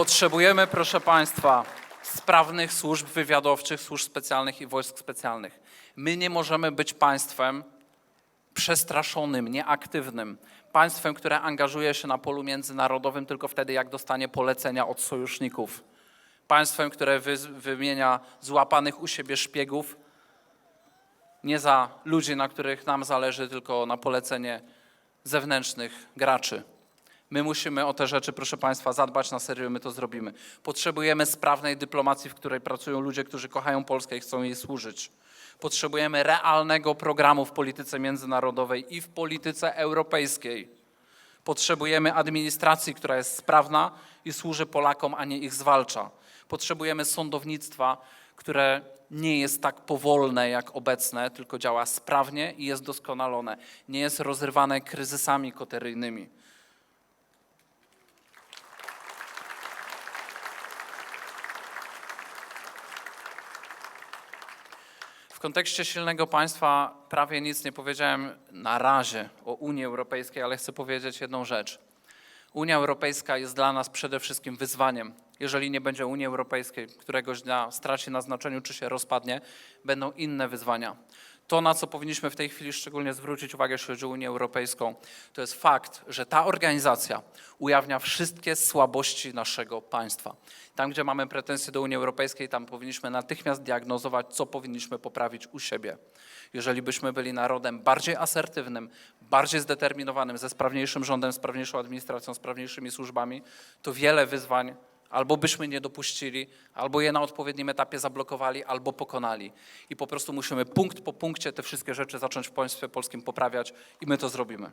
Potrzebujemy, proszę Państwa, sprawnych służb wywiadowczych, służb specjalnych i wojsk specjalnych. My nie możemy być państwem przestraszonym, nieaktywnym. Państwem, które angażuje się na polu międzynarodowym tylko wtedy, jak dostanie polecenia od sojuszników. Państwem, które wy, wymienia złapanych u siebie szpiegów nie za ludzi, na których nam zależy, tylko na polecenie zewnętrznych graczy. My musimy o te rzeczy, proszę Państwa, zadbać na serio my to zrobimy. Potrzebujemy sprawnej dyplomacji, w której pracują ludzie, którzy kochają Polskę i chcą jej służyć. Potrzebujemy realnego programu w polityce międzynarodowej i w polityce europejskiej. Potrzebujemy administracji, która jest sprawna i służy Polakom, a nie ich zwalcza. Potrzebujemy sądownictwa, które nie jest tak powolne jak obecne, tylko działa sprawnie i jest doskonalone. Nie jest rozrywane kryzysami koteryjnymi. W kontekście silnego państwa prawie nic nie powiedziałem na razie o Unii Europejskiej, ale chcę powiedzieć jedną rzecz. Unia Europejska jest dla nas przede wszystkim wyzwaniem. Jeżeli nie będzie Unii Europejskiej, któregoś dnia straci na znaczeniu czy się rozpadnie, będą inne wyzwania. To, na co powinniśmy w tej chwili szczególnie zwrócić uwagę, jeśli chodzi o Unię Europejską, to jest fakt, że ta organizacja ujawnia wszystkie słabości naszego państwa. Tam, gdzie mamy pretensje do Unii Europejskiej, tam powinniśmy natychmiast diagnozować, co powinniśmy poprawić u siebie. Jeżeli byśmy byli narodem bardziej asertywnym, bardziej zdeterminowanym, ze sprawniejszym rządem, sprawniejszą administracją, sprawniejszymi służbami, to wiele wyzwań albo byśmy nie dopuścili, albo je na odpowiednim etapie zablokowali, albo pokonali. I po prostu musimy punkt po punkcie te wszystkie rzeczy zacząć w państwie polskim poprawiać i my to zrobimy.